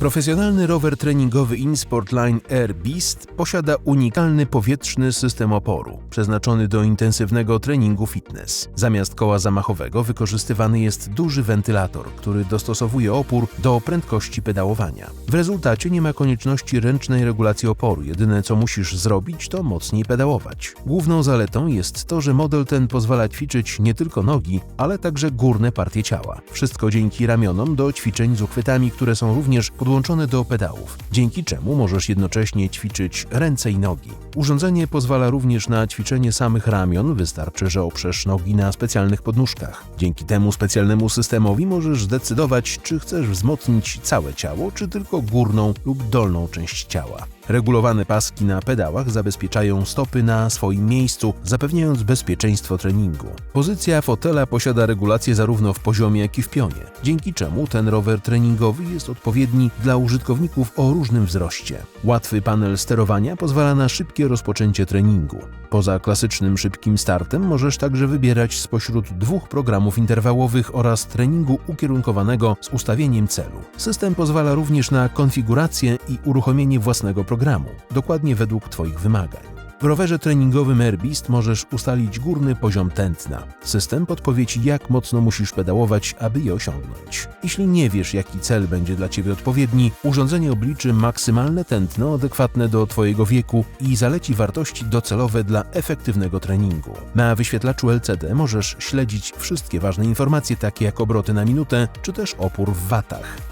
Profesjonalny rower treningowy InSport Line Air Beast posiada unikalny powietrzny system oporu, przeznaczony do intensywnego treningu fitness. Zamiast koła zamachowego wykorzystywany jest duży wentylator, który dostosowuje opór do prędkości pedałowania. W rezultacie nie ma konieczności ręcznej regulacji oporu, jedyne co musisz zrobić to mocniej pedałować. Główną zaletą jest to, że model ten pozwala ćwiczyć nie tylko nogi, ale także górne partie ciała. Wszystko dzięki ramionom do ćwiczeń z uchwytami, które są również podłączone do pedałów, dzięki czemu możesz jednocześnie ćwiczyć ręce i nogi. Urządzenie pozwala również na ćwiczenie samych ramion, wystarczy, że oprzesz nogi na specjalnych podnóżkach. Dzięki temu specjalnemu systemowi możesz zdecydować, czy chcesz wzmocnić całe ciało, czy tylko górną lub dolną część ciała. Regulowane paski na pedałach zabezpieczają stopy na swoim miejscu, zapewniając bezpieczeństwo treningu. Pozycja fotela posiada regulację zarówno w poziomie, jak i w pionie, dzięki czemu ten rower treningowy jest odpowiedni dla użytkowników o różnym wzroście. Łatwy panel sterowania pozwala na szybkie rozpoczęcie treningu. Poza klasycznym szybkim startem możesz także wybierać spośród dwóch programów interwałowych oraz treningu ukierunkowanego z ustawieniem celu. System pozwala również na konfigurację i uruchomienie własnego programu, dokładnie według Twoich wymagań. W rowerze treningowym Airbeast możesz ustalić górny poziom tętna. System podpowie Ci, jak mocno musisz pedałować, aby je osiągnąć. Jeśli nie wiesz, jaki cel będzie dla Ciebie odpowiedni, urządzenie obliczy maksymalne tętno adekwatne do Twojego wieku i zaleci wartości docelowe dla efektywnego treningu. Na wyświetlaczu LCD możesz śledzić wszystkie ważne informacje, takie jak obroty na minutę, czy też opór w watach.